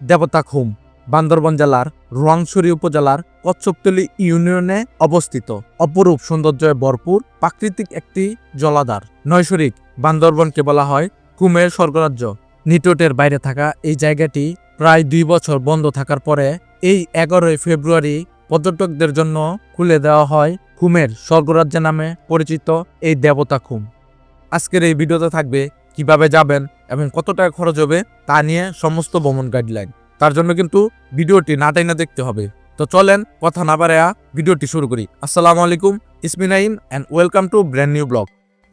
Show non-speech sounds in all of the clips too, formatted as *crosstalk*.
দেবতা খুম, বান্দরবন জেলার রোয়াংছড়ি উপজেলার কচ্ছপতলি ইউনিয়নে অবস্থিত। অপরূপ সৌন্দর্যে ভরপুর প্রাকৃতিক একটি জলাধার। নৈসর্গিক বান্দরবনকে বলা হয় কুমের স্বর্গরাজ্য। নিটোটের বাইরে থাকা এই জায়গাটি প্রায় দুই বছর বন্ধ থাকার পরে এই এগারোই ফেব্রুয়ারি পর্যটকদের জন্য খুলে দেওয়া হয় খুমের স্বর্গরাজ্য নামে পরিচিত এই দেবতা খুম। আজকের এই ভিডিওতে থাকবে কীভাবে যাবেন এবং কত টাকা খরচ হবে তা নিয়ে সমস্ত ভ্রমণ গাইডলাইন তার জন্য কিন্তু ভিডিওটি না টাইনা দেখতে হবে। তো চলেন কথা না বাড়ায়া ভিডিওটি শুরু করি। আসসালামু আলাইকুম, ইসমিনাইন and welcome to brand new blog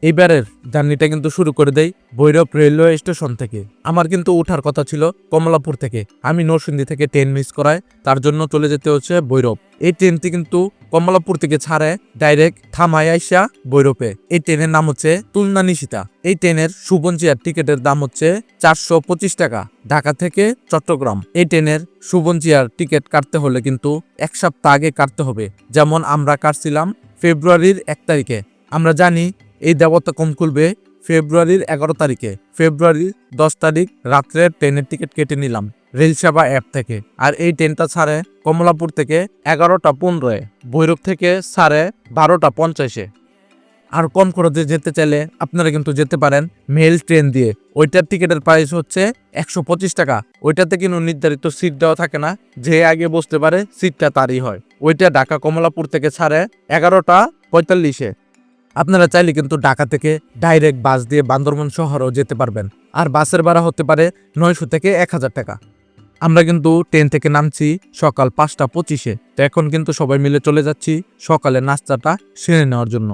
এইবারের জার্নিটা কিন্তু শুরু করে দেই ভৈরব রেলওয়ে স্টেশন থেকে। আমার কিন্তু ওঠার কথা ছিল কমলাপুর থেকে। আমি নরসিংদী থেকে ট্রেন মিস করায় তার জন্য চলে যেতে হচ্ছে ভৈরব। এই ট্রেনটি কিন্তু কমলাপুর থেকে ছাড়ে ডাইরেক্ট থামায় আইসা ভৈরবে। এই ট্রেনের নাম হচ্ছে তুলনা নিশিতা। এই ট্রেনের সুবঞ্চিয়ার টিকিটের দাম হচ্ছে চারশো পঁচিশ টাকা। ঢাকা থেকে চট্টগ্রাম। এই ট্রেনের সুবঞ্চিয়ার টিকিট কাটতে হলে কিন্তু এক সপ্তাহ আগে কাটতে হবে। যেমন আমরা কাটছিলাম ফেব্রুয়ারির এক তারিখে। আমরা জানি এই দেবতা কম খুলবে? ফেব্রুয়ারির এগারো তারিখে। ফেব্রুয়ারির দশ তারিখ রাত্রে ট্রেনের টিকিট কেটে নিলাম রেল সেবা অ্যাপ থেকে। আর এই ট্রেনটা ছাড়ে কমলাপুর থেকে এগারোটা পনেরোয়, ভৈরব থেকে ছাড়ে বারোটা পঞ্চাশে। আর কম খরচে যেতে চাইলে আপনারা কিন্তু যেতে পারেন মেল ট্রেন দিয়ে। ওইটার টিকিটের প্রাইস হচ্ছে একশো পঁচিশ টাকা। ওইটাতে কিন্তু নির্ধারিত সিট দেওয়া থাকে না, যে আগে বসতে পারে সিটটা তারই হয়। ওইটা ঢাকা কমলাপুর থেকে ছাড়ে এগারোটা পঁয়তাল্লিশে। আপনারা চাইলে কিন্তু ঢাকা থেকে ডাইরেক্ট বাস দিয়ে বান্দরবন শহরও যেতে পারবেন। আর বাসের ভাড়া হতে পারে নয়শো থেকে এক হাজার টাকা। আমরা কিন্তু ট্রেন থেকে নামছি সকাল পাঁচটা পঁচিশে। তো এখন কিন্তু সবাই মিলে চলে যাচ্ছি সকালে নাস্তাটা সেরে নেওয়ার জন্য।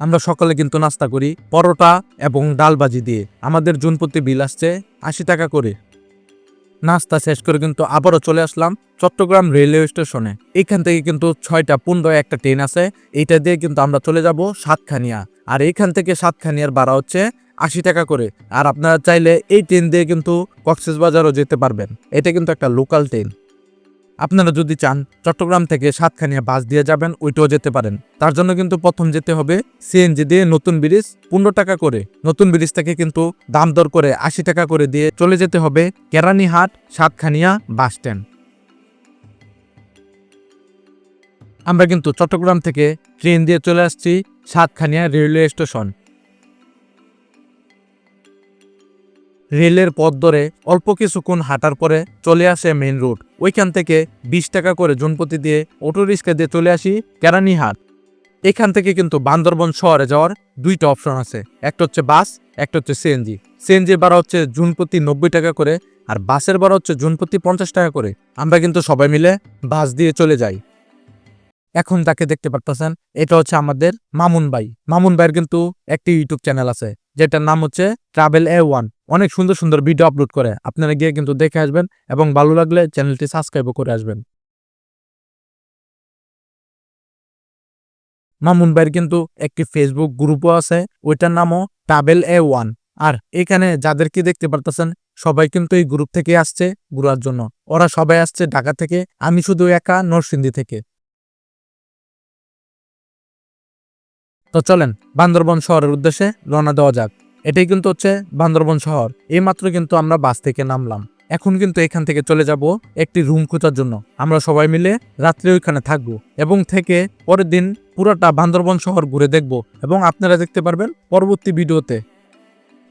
আমরা সকালে কিন্তু নাস্তা করি পরোটা এবং ডাল ডালবাজি দিয়ে। আমাদের জুনপতি বিল আসছে আশি টাকা করে। নাস্তা শেষ করে কিন্তু আবারও চলে আসলাম চট্টগ্রাম রেলওয়ে স্টেশনে। এখান থেকে কিন্তু ছয়টা পনেরো একটা ট্রেন আছে। এইটা দিয়ে কিন্তু আমরা চলে যাব সাতখানিয়া। আর এখান থেকে সাতখানিয়ার ভাড়া হচ্ছে আশি টাকা করে। আর আপনারা চাইলে এই ট্রেন দিয়ে কিন্তু কক্সেস বাজারও যেতে পারবেন। এটা কিন্তু একটা লোকাল ট্রেন আপনারা যদি চান চট্টগ্রাম থেকে সাতখানিয়া বাস দিয়ে যাবেন, ওইটাও যেতে পারেন। তার জন্য কিন্তু প্রথম যেতে হবে সিএনজি দিয়ে নতুন ব্রিজ, পনেরো টাকা করে। নতুন ব্রিজ থেকে কিন্তু দাম দর করে আশি টাকা করে দিয়ে চলে যেতে হবে কেরানীহাট সাতখানিয়া বাস স্ট্যান্ড। আমরা কিন্তু চট্টগ্রাম থেকে ট্রেন দিয়ে চলে আসছি সাতখানিয়া রেলওয়ে স্টেশন। রেলের পথ ধরে অল্প কিছুক্ষণ হাঁটার পরে চলে আসে মেইন রোড ওইখান থেকে বিশ টাকা করে জনপতি দিয়ে অটো রিক্সা দিয়ে চলে আসি কেরানীহাট। এখান থেকে কিন্তু বান্দরবন শহরে যাওয়ার দুইটা অপশন আছে। একটা হচ্ছে বাস, একটা হচ্ছে সিএনজি সিএনজির ভাড়া হচ্ছে জুনপতি নব্বই টাকা করে আর বাসের ভাড়া হচ্ছে জুনপতি পঞ্চাশ টাকা করে। আমরা কিন্তু সবাই মিলে বাস দিয়ে চলে যাই। এখন তাকে দেখতে পারতেছেন, এটা হচ্ছে আমাদের মামুন ভাই। মামুন ভাইয়ের কিন্তু একটি ইউটিউব চ্যানেল আছে, যেটার নাম হচ্ছে ট্রাভেল এ ওয়ান অনেক সুন্দর সুন্দর ভিডিও আপলোড করে। আপনারা গিয়ে কিন্তু দেখে আসবেন এবং ভালো লাগলে চ্যানেলটি সাবস্ক্রাইবও করে আসবেন। মামুন ভাইয়ের কিন্তু একটি ফেসবুক গ্রুপও আছে, ওইটার নামও ট্রাভেল এ ওয়ান আর এখানে যাদেরকে দেখতে পারতেছেন, সবাই কিন্তু এই গ্রুপ থেকে আসছে ঘুরার জন্য। ওরা সবাই আসছে ঢাকা থেকে, আমি শুধু একা নরসিংদী থেকে। তো চলেন বান্দরবন শহরের উদ্দেশ্যে রওনা দেওয়া যাক। এটাই কিন্তু হচ্ছে বান্দরবন শহর। এইমাত্র কিন্তু আমরা বাস থেকে নামলাম। এখন কিন্তু এখান থেকে চলে যাব একটি রুম খোঁজার জন্য। আমরা সবাই মিলে রাত্রে ওইখানে থাকব এবং থেকে পরের দিন পুরোটা বান্দরবন শহর ঘুরে দেখব এবং আপনারা দেখতে পারবেন পরবর্তী ভিডিওতে।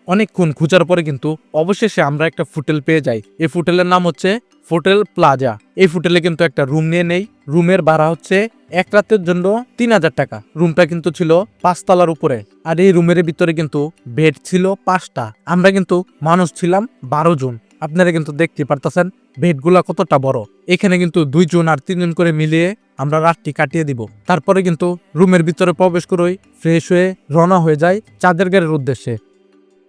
অনেকক্ষণ খোঁজার পরে কিন্তু অবশেষে আমরা একটা ফুটেল পেয়ে যাই। এই ফুটেলের নাম হচ্ছে ফুটেল প্লাজা। এই ফুটেলে কিন্তু একটা রুম নিয়ে নেই। রুমের ভাড়া হচ্ছে এক রাতের জন্য তিন হাজার টাকা। রুমটা কিন্তু ছিল পাঁচতলার উপরে। আর এই রুমের ভিতরে কিন্তু বেড ছিল পাঁচটা। আমরা কিন্তু মানুষ ছিলাম বারো জন। আপনারা কিন্তু দেখতে পারতেছেন বেডগুলা কতটা বড়। এখানে কিন্তু দুইজন আর তিনজন করে মিলিয়ে আমরা রাতটি কাটিয়ে দিব। তারপরে কিন্তু রুমের ভিতরে প্রবেশ করেই ফ্রেশ হয়ে রওনা হয়ে যায় চাঁদের গাড়ির উদ্দেশ্যে।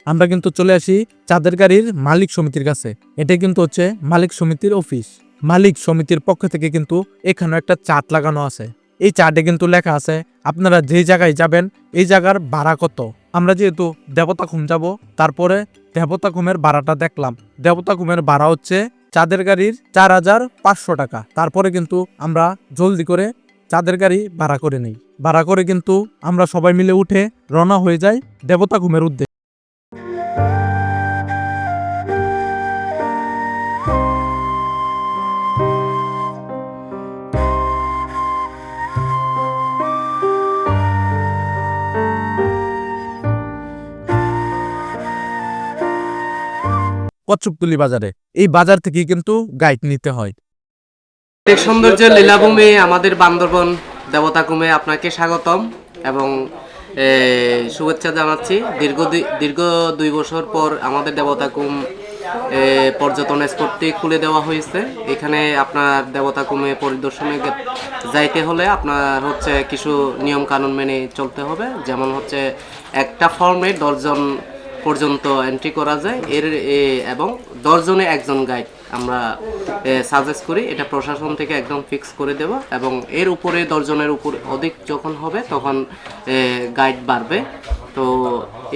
আমরা কিন্তু চলে আসি চাঁদের গাড়ির মালিক সমিতির কাছে। এটা কিন্তু হচ্ছে মালিক সমিতির অফিস। মালিক সমিতির পক্ষ থেকে কিন্তু এখানে একটা চার্ট লাগানো আছে। এই চার্টে কিন্তু লেখা আছে, আপনারা যে জায়গায় যাবেন, এই জায়গার ভাড়া কত? আমরা যেহেতু দেবতা খুম যাব, তারপরে দেবতা খুমের ভাড়াটা দেখলাম। দেবতা খুমের ভাড়া হচ্ছে চাঁদের গাড়ির চার হাজার পাঁচশো টাকা। তারপরে কিন্তু আমরা জলদি করে চাঁদের গাড়ি ভাড়া করে নেই। ভাড়া করে কিন্তু আমরা সবাই মিলে উঠে রওনা হয়ে যাই দেবতা ঘুমের উদ্দেশ্যে কচ্ছপতুলি বাজারে। এই বাজার থেকে কিন্তু গাইড নিতে হয়। সৌন্দর্যের লীলাভূমি আমাদের বান্দরবন দেবতাকুমে আপনাকে স্বাগতম এবং শুভেচ্ছা জানাচ্ছি। দীর্ঘ দীর্ঘ দুই বছর পর আমাদের দেবতাকুম পর্যটন স্পটটি খুলে দেওয়া হয়েছে। এখানে আপনার দেবতাকুমে পরিদর্শনে যাইতে হলে আপনার হচ্ছে কিছু নিয়ম কানুন মেনে চলতে হবে। যেমন হচ্ছে একটা ফর্মে দশজন পর্যন্ত এন্ট্রি করা যায়। এর এবং দশজনে একজন গাইড আমরা সাজেস্ট করি। এটা প্রশাসন থেকে একদম ফিক্স করে দেব এবং এর উপরে দশজনের উপর অধিক যখন হবে তখন গাইড বাড়বে। তো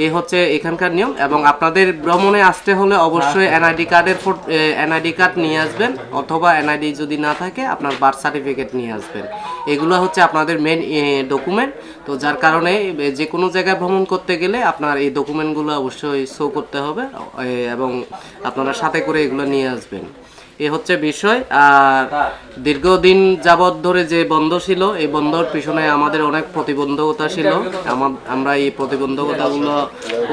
এই হচ্ছে এখানকার নিয়ম এবং আপনাদের ভ্রমণে আসতে হলে অবশ্যই এনআইডি কার্ডের এনআইডি কার্ড নিয়ে আসবেন অথবা এনআইডি যদি না থাকে আপনার বার্থ সার্টিফিকেট নিয়ে আসবেন। এগুলো হচ্ছে আপনাদের মেন ডকুমেন্ট তো যার কারণে যে কোনো জায়গায় ভ্রমণ করতে গেলে আপনার এই ডকুমেন্টগুলো অবশ্যই শো করতে হবে এবং আপনারা সাথে করে এগুলো নিয়ে আসবেন। এ হচ্ছে বিষয়। আর দীর্ঘদিন যাবৎ ধরে যে বন্ধ ছিল এই বন্ধর পিছনে আমাদের অনেক প্রতিবন্ধকতা ছিল। আমরা এই প্রতিবন্ধকতাগুলো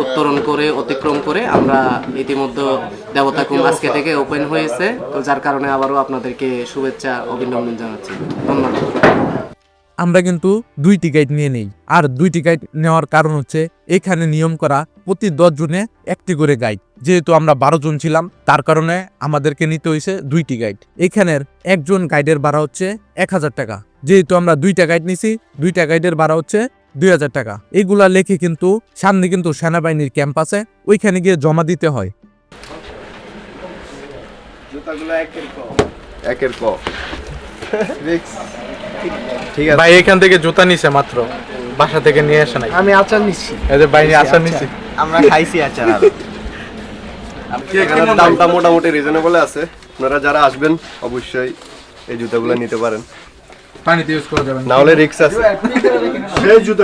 উত্তরণ করে অতিক্রম করে আমরা ইতিমধ্যে দেবতা কুম আজকে থেকে ওপেন হয়েছে। তো যার কারণে আবারও আপনাদেরকে শুভেচ্ছা অভিনন্দন জানাচ্ছি। ধন্যবাদ। আমরা কিন্তু দুইটি গাইড নিয়ে নেই। আর দুইটি গাইড নেওয়ার কারণ হচ্ছে এখানে নিয়ম করা প্রতি দশ জনে একটি করে গাইড যেহেতু আমরা বারো জন ছিলাম তার কারণে আমাদেরকে নিতে হয়েছে দুইটি গাইড এখানের একজন গাইডের ভাড়া হচ্ছে এক হাজার টাকা। যেহেতু আমরা দুইটা গাইড নিছি দুইটা গাইডের ভাড়া হচ্ছে দুই হাজার টাকা। এইগুলা লেখে কিন্তু সামনে কিন্তু সেনাবাহিনীর ক্যাম্প আছে ওইখানে গিয়ে জমা দিতে হয়। একের ক। *laughs* ঠিক আছে। ভাই এখান থেকে জুতা নিছে মাত্র। বাসা থেকে নিয়ে আসে নাই। আমি আচার নিচ্ছি এদের বাইরে আসার নিছি। আমরা খাইছি আচার আরও। এখানে দামটা মোটামুটি রিজনেবল আছে? আপনারা যারা আসবেন অবশ্যই এই জুতাগুলো নিতে পারেন। পানিতে ইউজ করা যাবে না হলে রিক্স আছে সেই জুতা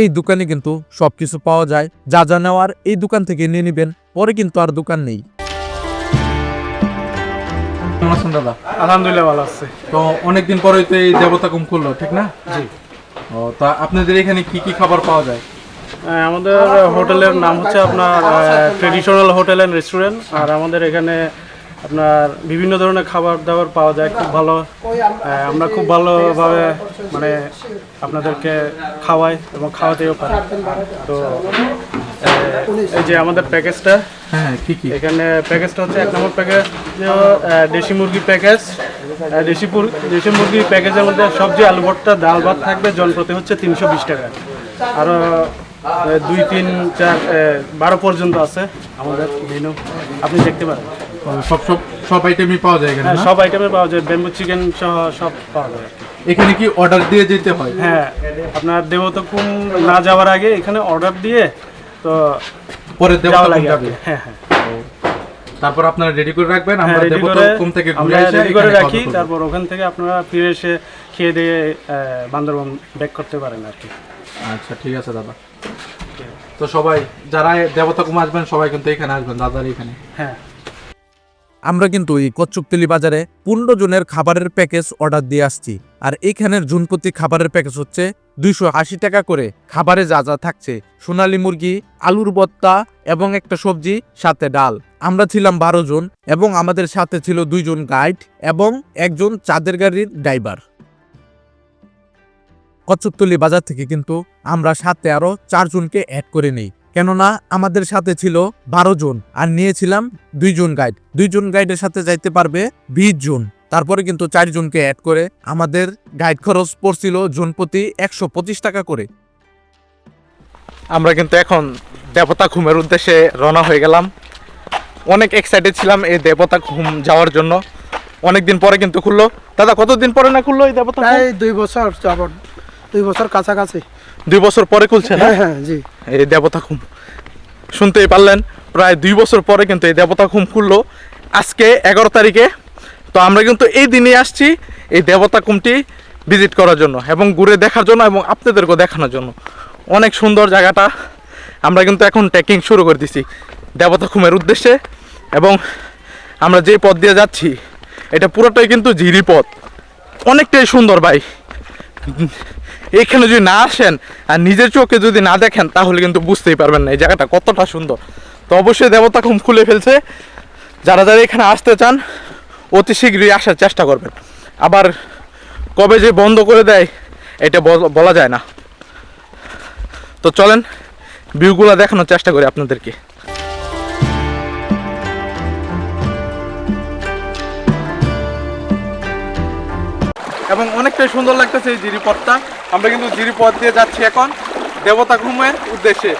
এই দোকানে কিন্তু সবকিছু পাওয়া যায়। যা যা নেওয়ার এই দোকান থেকে নিয়ে নেবেন। পরে কিন্তু আর দোকান নেই। কেমন আছেন দাদা? আলহামদুলিল্লাহ ভালো আছে। তো অনেকদিন পরে তো এই দেবতা কুম করল ঠিক না? জি। ও তা আপনাদের এখানে কি কি খাবার পাওয়া যায়? আমাদের হোটেলের নাম হচ্ছে আপনার ট্রেডিশনাল হোটেল অ্যান্ড রেস্টুরেন্ট আর আমাদের এখানে আপনার বিভিন্ন ধরনের খাবার দাবার পাওয়া যায় খুব ভালো আমরা খুব ভালোভাবে মানে আপনাদেরকে খাওয়াই এবং খাওয়াতেও পারি। তো এই যে আমাদের প্যাকেজটা হ্যাঁ কি কি এখানে প্যাকেজটা হচ্ছে এক নম্বর প্যাকেজ দেশি মুরগি প্যাকেজ দেশি দেশি মুরগি প্যাকেজের মধ্যে সবজি আলু ভর্তা ডাল ভাত থাকবে জন প্রতি হচ্ছে তিনশো বিশ টাকা। আরও দুই তিন চার বারো পর্যন্ত আছে আমাদের মেনু আপনি দেখতে পারেন। সব সব সব আইটেমই পাওয়া যায় এখানে হ্যাঁ সব আইটেমে পাওয়া যায়। ব্যাম্বু চিকেন সহ সব পাওয়া যায়। এখানে কি অর্ডার দিয়ে যেতে হয়? হ্যাঁ আপনার দেবতকুম না যাওয়ার আগে এখানে অর্ডার দিয়ে তো পরে লাগে। হ্যাঁ হ্যাঁ। তারপর আপনারা রেডি করে রাখবেন? হ্যাঁ আমরা দেব তো থেকে ঘুরে এসে রেডি করে রাখি। তারপর ওখান থেকে আপনারা ফিরে এসে খেয়ে দিয়ে বান্দরবন ব্যাক করতে পারেন আর কি। আচ্ছা ঠিক আছে দাদা। তো সবাই যারা দেবতা কুম আসবেন সবাই কিন্তু এখানে আসবেন দাদার এখানে। হ্যাঁ। আমরা কিন্তু এই কচ্চুকতলি বাজারে পনেরো জনের খাবারের প্যাকেজ অর্ডার দিয়ে আসছি। আর এইখানের জুনপ্রতি খাবারের প্যাকেজ হচ্ছে দুইশো আশি টাকা করে। খাবারে যা যা থাকছে, সোনালী মুরগি, আলুর বত্তা এবং একটা সবজি, সাথে ডাল। আমরা ছিলাম বারো জন এবং আমাদের সাথে ছিল দুইজন গাইড এবং একজন চাঁদের গাড়ির ড্রাইভার। কচ্ছপতলি বাজার থেকে কিন্তু আমরা সাথে আরও চারজনকে অ্যাড করে নেই। কেননা আমাদের সাথে ছিল বারো জন আর নিয়েছিলাম দুইজন গাইড দুইজন গাইডের সাথে যাইতে পারবে বিশ জন। তারপরে কিন্তু চারজনকে অ্যাড করে আমাদের গাইড খরচ পড়ছিল জন প্রতি একশো পঁচিশ টাকা করে। আমরা কিন্তু এখন দেবতা ঘুমের উদ্দেশ্যে রওনা হয়ে গেলাম। অনেক এক্সাইটেড ছিলাম এই দেবতা ঘুম যাওয়ার জন্য। অনেক দিন পরে কিন্তু খুললো। দাদা কতদিন পরে না খুললো এই দেবতা ঘুম? দুই বছর দুই বছর কাছাকাছি। দুই বছর পরে খুলছে না? হ্যাঁ হ্যাঁ জি। এই দেবতা ঘুম শুনতেই পারলেন প্রায় দুই বছর পরে কিন্তু এই দেবতা ঘুম খুললো। আজকে এগারো তারিখে। তো আমরা কিন্তু এই দিনে আসছি এই দেবতা কুমটি ভিজিট করার জন্য এবং ঘুরে দেখার জন্য এবং আপনাদেরকেও দেখানোর জন্য। অনেক সুন্দর জায়গাটা। আমরা কিন্তু এখন ট্রেকিং শুরু করে দিছি দেবতা খুমের উদ্দেশ্যে এবং আমরা যে পথ দিয়ে যাচ্ছি এটা পুরোটাই কিন্তু ঝিরি পথ। অনেকটাই সুন্দর ভাই। এইখানে যদি না আসেন আর নিজের চোখে যদি না দেখেন, তাহলে কিন্তু বুঝতেই পারবেন না এই জায়গাটা কতটা সুন্দর। তো অবশ্যই দেবতা খুব খুলে ফেলছে। যারা যারা এখানে আসতে চান, অতি শীঘ্রই আসার চেষ্টা করবেন। আবার কবে যে বন্ধ করে দেয়, এটা বল- যায় না। তো চলেন, ভিউগুলো দেখানোর চেষ্টা করি আপনাদেরকে। এবং অনেকটাই সুন্দর লাগতেছে এই জিরিপথটা। আমরা কিন্তু জিরিপথ দিয়ে যাচ্ছি এখন দেবতা ঘুমের উদ্দেশ্যে।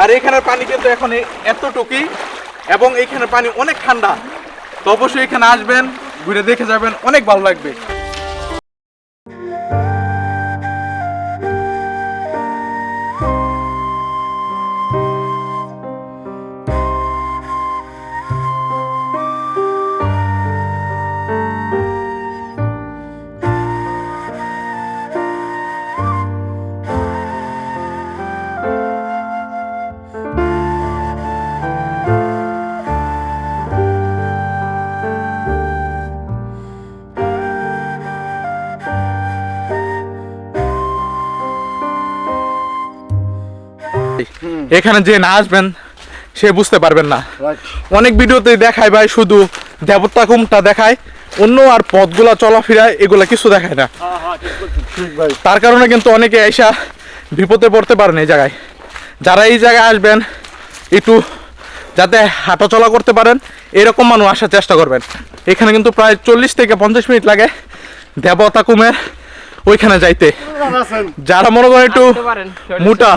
আর এখানের পানি কিন্তু এখন এত এতটুকুই, এবং এইখানের পানি অনেক ঠান্ডা। তো অবশ্যই এখানে আসবেন, ঘুরে দেখে যাবেন, অনেক ভালো লাগবে। এখানে যে না আসবেন সে বুঝতে পারবেন না। অনেক ভিডিওতে দেখায় ভাই শুধু দেবতা কুমটা দেখায় অন্য আর পথগুলা চলাফেরা এগুলা কিছু দেখায় না। তার কারণে কিন্তু অনেকে এসা বিপদে পড়তে পারেন এই জায়গায়। যারা এই জায়গায় আসবেন একটু যাতে হাঁটা চলা করতে পারেন এরকম মানুষ আসার চেষ্টা করবেন। এখানে কিন্তু প্রায় চল্লিশ থেকে পঞ্চাশ মিনিট লাগে দেবতা কুমের ওইখানে যাইতে। যারা মনে করেন একটু মোটা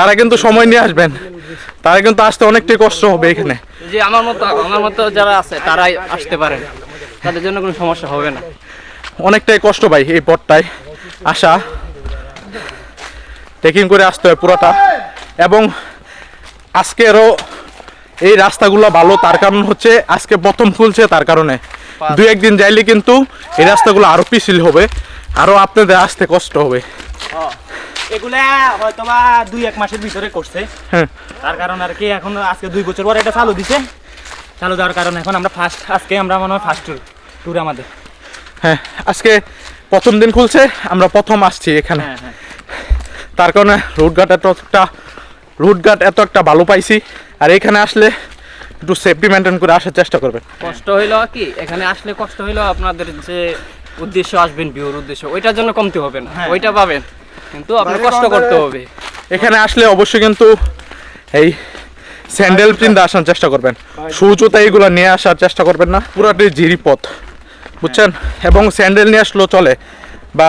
তারা কিন্তু সময় নিয়ে আসবেন। তারা কিন্তু আসতে অনেকটাই কষ্ট হবে এখানে। যে আমার মতো আমার মতো যারা আছে তারাই আসতে পারেন। তাদের জন্য কোনো সমস্যা হবে না। অনেকটাই কষ্ট পাই এই পথটায়। আসা ট্রেকিং করে আসতে হয় পুরোটা। এবং আজকেরও এই রাস্তাগুলো ভালো তার কারণ হচ্ছে আজকে প্রথম খুলছে তার কারণে। দু একদিন যাইলে কিন্তু এই রাস্তাগুলো আরও পিছিল হবে। আরও আপনাদের আসতে কষ্ট হবে। এগুলা হয়তো বা দুই এক মাসের ভিতরে করছে। হ্যাঁ। তার কারণ আর কি এখন আজকে দুই বছর পরে এটা চালু দিছে। চালু দেওয়ার কারণে এখন আমরা ফার্স্ট আজকে আমরা মনে হয় ফার্স্ট ট্যুর ট্যুর আমাদের। হ্যাঁ আজকে প্রথম দিন খুলছে আমরা প্রথম আসছি এখানে। হ্যাঁ হ্যাঁ। তার কারণে রুটঘাট এত একটা রুটঘাট এত একটা ভালো পাইছি। আর এখানে আসলে একটু সেফটি মেনটেন করে আসার চেষ্টা করবেন। কষ্ট হইল কি? এখানে আসলে কষ্ট হইল আপনাদের যে উদ্দেশ্য আসবেন বিহুর উদ্দেশ্য ওইটার জন্য কমতে হবে না। ওইটা পাবেন। কিন্তু আপনার কষ্ট করতে হবে। এখানে আসলে অবশ্যই কিন্তু এই স্যান্ডেল চিন্তা আসার চেষ্টা করবেন। সুজুতা এইগুলো নিয়ে আসার চেষ্টা করবেন না। পুরাটি জিরি পথ বুঝছেন? এবং স্যান্ডেল নিয়ে আসলেও চলে। বা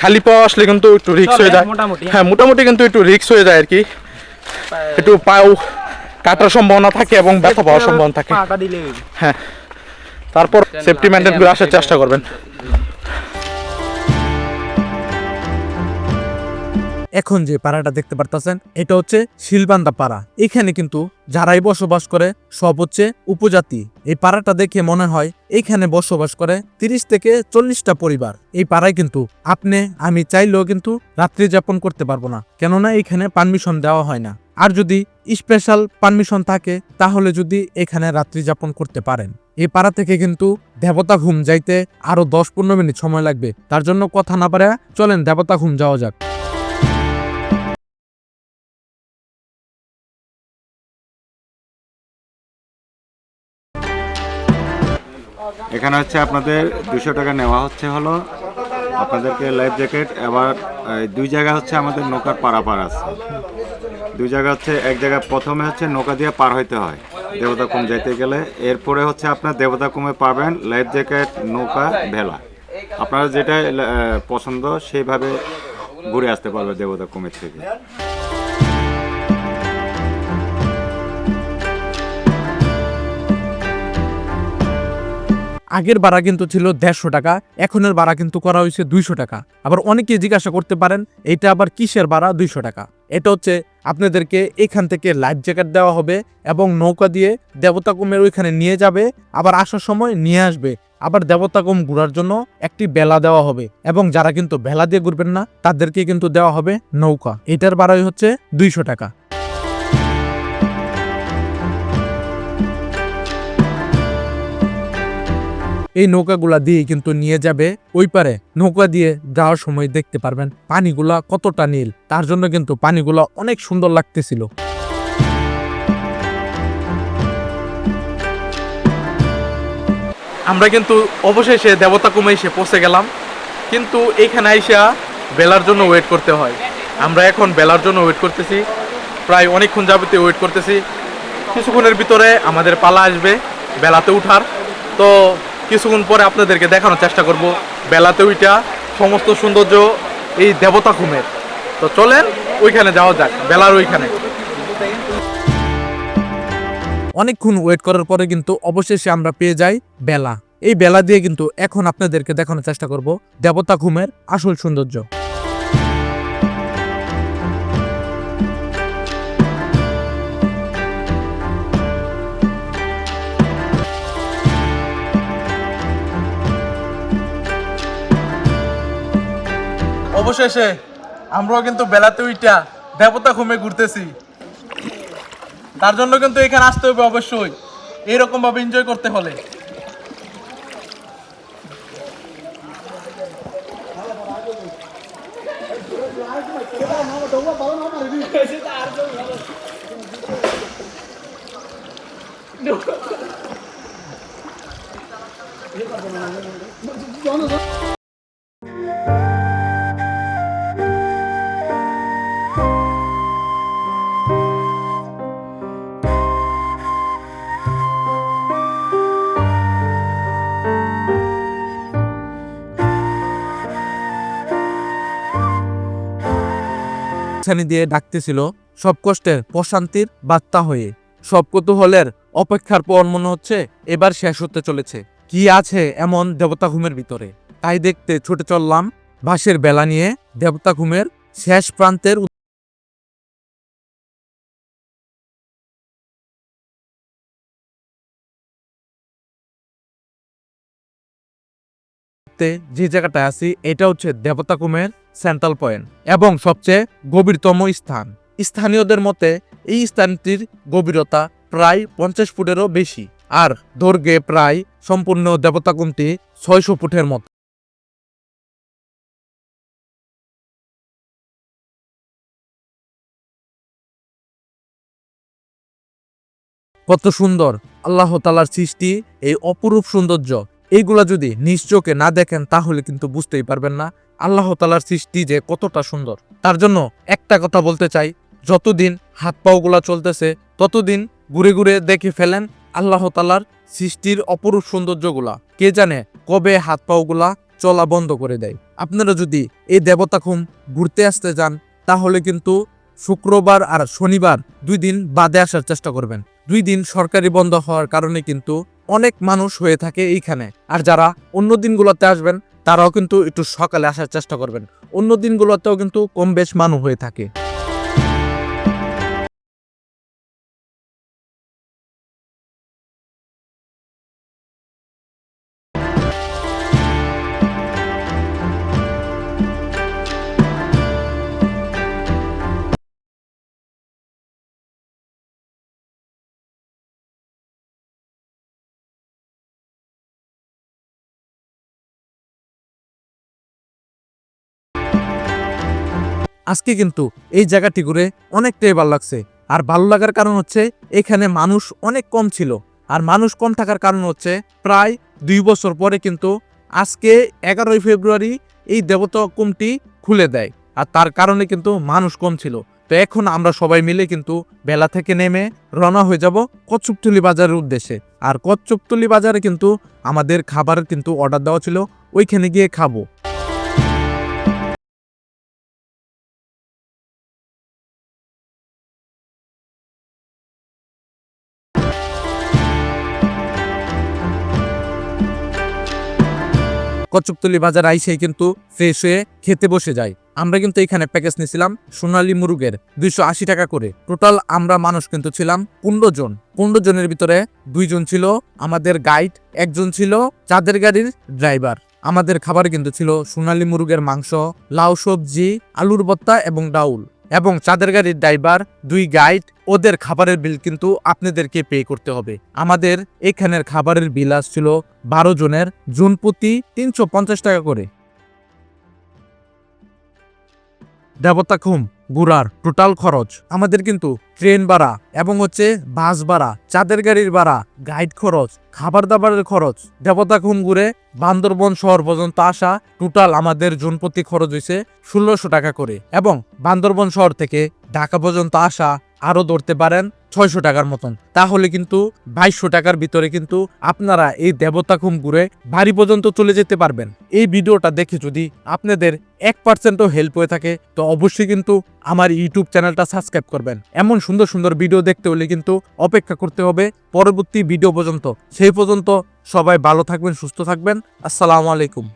খালি পাওয়া আসলে কিন্তু একটু রিক্স হয়ে যায়। মোটামুটি। হ্যাঁ মোটামুটি কিন্তু একটু রিক্স হয়ে যায় আর কি। একটু পাও কাটার সম্ভাবনা থাকে এবং ব্যথা পাওয়ার সম্ভাবনা থাকে। হ্যাঁ তারপর সেফটি মেনটেন করে আসার চেষ্টা করবেন। এখন যে পাড়াটা দেখতে পারতেছেন, এটা হচ্ছে শিলবান্দা পাড়া। এখানে কিন্তু যারাই বসবাস করে, সব হচ্ছে উপজাতি। এই পাড়াটা দেখে মনে হয় এইখানে বসবাস করে তিরিশ থেকে চল্লিশটা পরিবার। এই পাড়ায় কিন্তু আপনি, আমি চাইলেও কিন্তু রাত্রি যাপন করতে পারব না। কেননা এখানে পারমিশন দেওয়া হয় না। আর যদি স্পেশাল পারমিশন থাকে, তাহলে যদি এখানে রাত্রি যাপন করতে পারেন। এই পাড়া থেকে কিন্তু দেবতা ঘুম যাইতে আরও দশ পনেরো মিনিট সময় লাগবে। তার জন্য কথা না পারে চলেন দেবতা ঘুম যাওয়া যাক। এখানে হচ্ছে আপনাদের দুশো টাকা নেওয়া হচ্ছে হলো আপনাদেরকে লাইফ জ্যাকেট এবার দুই জায়গা হচ্ছে আমাদের নৌকার পারাপার আছে। দুই জায়গা হচ্ছে, এক জায়গায় প্রথমে হচ্ছে নৌকা দিয়ে পার হইতে হয় দেবতা কুম যাইতে গেলে। এরপরে হচ্ছে আপনার দেবতা কুমে পাবেন লাইফ জ্যাকেট নৌকা, ভেলা। আপনারা যেটা পছন্দ সেইভাবে ঘুরে আসতে পারবে দেবতা কুমের থেকে। আগের ভাড়া কিন্তু ছিল দেড়শো টাকা, এখনের ভাড়া কিন্তু করা হয়েছে দুইশো টাকা। আবার অনেকে জিজ্ঞাসা করতে পারেন এটা আবার কিসের ভাড়া? দুইশো টাকা? এটা হচ্ছে আপনাদেরকে এখান থেকে লাইফ জ্যাকেট দেওয়া হবে এবং নৌকা দিয়ে দেবতাকুমের ওইখানে নিয়ে যাবে, আবার আসার সময় নিয়ে আসবে। আবার দেবতাকুম ঘুরার জন্য একটি বেলা দেওয়া হবে এবং যারা কিন্তু বেলা দিয়ে ঘুরবেন না, তাদেরকে কিন্তু দেওয়া হবে নৌকা। এটার ভাড়াই হচ্ছে দুইশো টাকা। এই নৌকাগুলা দিয়ে কিন্তু নিয়ে যাবে ওই পারে। নৌকা দিয়ে যাওয়ার সময় দেখতে পারবেন পানিগুলা কতটা নীল, তার জন্য কিন্তু পানিগুলা অনেক সুন্দর লাগতেছিল। আমরা কিন্তু অবশেষে দেবতা কুমে এসে পৌঁছে গেলাম, কিন্তু এইখানে আইসা বেলার জন্য ওয়েট করতে হয়। আমরা এখন বেলার জন্য ওয়েট করতেছি, প্রায় অনেকক্ষণ যাবতীয় ওয়েট করতেছি। কিছুক্ষণের ভিতরে আমাদের পালা আসবে, বেলাতে উঠার। তো কিছুক্ষণ পরে আপনাদেরকে দেখানোর চেষ্টা করব। বেলাতে ওইটা সমস্ত সৌন্দর্য এই দেবতা খুমের তো চলেন, ওইখানে যাওয়া যাক, বেলার ওইখানে। অনেকক্ষণ ওয়েট করার পরে কিন্তু অবশেষে আমরা পেয়ে যাই বেলা। এই বেলা দিয়ে কিন্তু এখন আপনাদেরকে দেখানোর চেষ্টা করব দেবতা ঘুমের আসল সৌন্দর্য। অবশেষে আমরাও কিন্তু বেলাতে উইটা দেবতা ঘুমে ঘুরতেছি। তার জন্য কিন্তু এখানে আসতে হবে অবশ্যই। এইরকম ভাবে এনজয় করতে হলে। ছানি দিয়ে ডাকতেছিল, সব কষ্টের প্রশান্তির বার্তা হয়ে। সব কৌতূহলের অপেক্ষার পর মনে হচ্ছে এবার শেষ হতে চলেছে। কি আছে এমন দেবতা ঘুমের ভিতরে? তাই দেখতে ছুটে চললাম বাঁশের বেলা নিয়ে দেবতা ঘুমের শেষ প্রান্তের তে যে জায়গাটায় আছি, এটা হচ্ছে দেবতা কুমের সেন্ট্রাল পয়েন্ট এবং সবচেয়ে গভীরতম স্থান। স্থানীয়দের মতে, এই স্থানটির গভীরতা প্রায় পঞ্চাশ ফুটেরও বেশি আর দৈর্ঘ্যে প্রায় সম্পূর্ণ দেবতা কুমটি ছয়শো ফুটের মতো। কত সুন্দর! আল্লাহ তালার সৃষ্টি এই অপরূপ সৌন্দর্য। এইগুলা যদি নিজ চোখে না দেখেন, তাহলে কিন্তু বুঝতেই পারবেন না আল্লাহ তালার সৃষ্টি যে কতটা সুন্দর। তার জন্য একটা কথা বলতে চাই, যতদিন হাত পাওগুলা চলতেছে, ততদিন ঘুরে ঘুরে দেখে ফেলেন আল্লাহ তালার সৃষ্টির অপরূপ সৌন্দর্যগুলা। কে জানে কবে হাত পাওগুলা চলা বন্ধ করে দেয়। আপনারা যদি এই দেবতা খুম ঘুরতে আসতে যান, তাহলে কিন্তু শুক্রবার আর শনিবার দুই দিন বাদে আসার চেষ্টা করবেন। দুই দিন সরকারি বন্ধ হওয়ার কারণে কিন্তু অনেক মানুষ হয়ে থাকে এইখানে। আর যারা অন্য দিনগুলোতে আসবেন, তারাও কিন্তু একটু সকালে আসার চেষ্টা করবেন। অন্য দিনগুলোতেও কিন্তু কম বেশ মানুষ হয়ে থাকে। আজকে কিন্তু এই জায়গাটি ঘুরে অনেকটাই ভালো লাগছে। আর ভালো লাগার কারণ হচ্ছে, এখানে মানুষ অনেক কম ছিল। আর মানুষ কম থাকার কারণ হচ্ছে, প্রায় দুই বছর পরে কিন্তু আজকে এগারোই ফেব্রুয়ারি এই দেবতা কুমটি খুলে দেয়। আর তার কারণে কিন্তু মানুষ কম ছিল। তো এখন আমরা সবাই মিলে কিন্তু বেলা থেকে নেমে রওনা হয়ে যাব কচ্ছপটুলি বাজারের উদ্দেশ্যে। আর কচ্ছপটুলি বাজারে কিন্তু আমাদের খাবারের কিন্তু অর্ডার দেওয়া ছিল, ওইখানে গিয়ে খাব। কচ্ছপতলি বাজার আইসেই কিন্তু ফ্রেশ হয়ে খেতে বসে যায়। আমরা কিন্তু এখানে প্যাকেজ নিয়েছিলাম সোনালী মুরুগের দুইশো আশি টাকা করে। টোটাল আমরা মানুষ কিন্তু ছিলাম পনেরো জন। পনেরো জনের ভিতরে দুইজন ছিল আমাদের গাইড একজন ছিল চাঁদের গাড়ির ড্রাইভার আমাদের খাবার কিন্তু ছিল সোনালী মুরুগের মাংস, লাউ সবজি, আলুর ভর্তা এবং ডাউল। এবং চাঁদের গাড়ির ড্রাইভার, দুই গাইড, ওদের খাবারের বিল কিন্তু আপনাদেরকে পে করতে হবে। আমাদের এখানের খাবারের বিল আসছিল বারো জনের, জুন প্রতি তিনশো পঞ্চাশ টাকা করে। দেবতা খুম গুড়ার টোটাল খরচ। আমাদের কিন্তু ট্রেন ভাড়া এবং হচ্ছে বাস ভাড়া, চাঁদের গাড়ির ভাড়া, গাইড খরচ খাবার দাবারের খরচ, দেবতা খুম ঘুরে বান্দরবন শহর পর্যন্ত আসা টোটাল আমাদের জনপ্রতি খরচ হয়েছে ষোলোশো টাকা করে এবং বান্দরবন শহর থেকে ঢাকা পর্যন্ত আসা আরও ধরতে পারেন ছয়শো টাকার মতন। তাহলে কিন্তু বাইশশো টাকার ভিতরে কিন্তু আপনারা এই দেবতা খুম ঘুরে বাড়ি পর্যন্ত চলে যেতে পারবেন। এই ভিডিওটা দেখে যদি আপনাদের এক পার্সেন্টও হেল্প হয়ে থাকে, তো অবশ্যই কিন্তু আমার ইউটিউব চ্যানেলটা সাবস্ক্রাইব করবেন। এমন সুন্দর সুন্দর ভিডিও দেখতে হলে কিন্তু অপেক্ষা করতে হবে পরবর্তী ভিডিও পর্যন্ত। সেই পর্যন্ত সবাই ভালো থাকবেন, সুস্থ থাকবেন। আসসালামু আলাইকুম।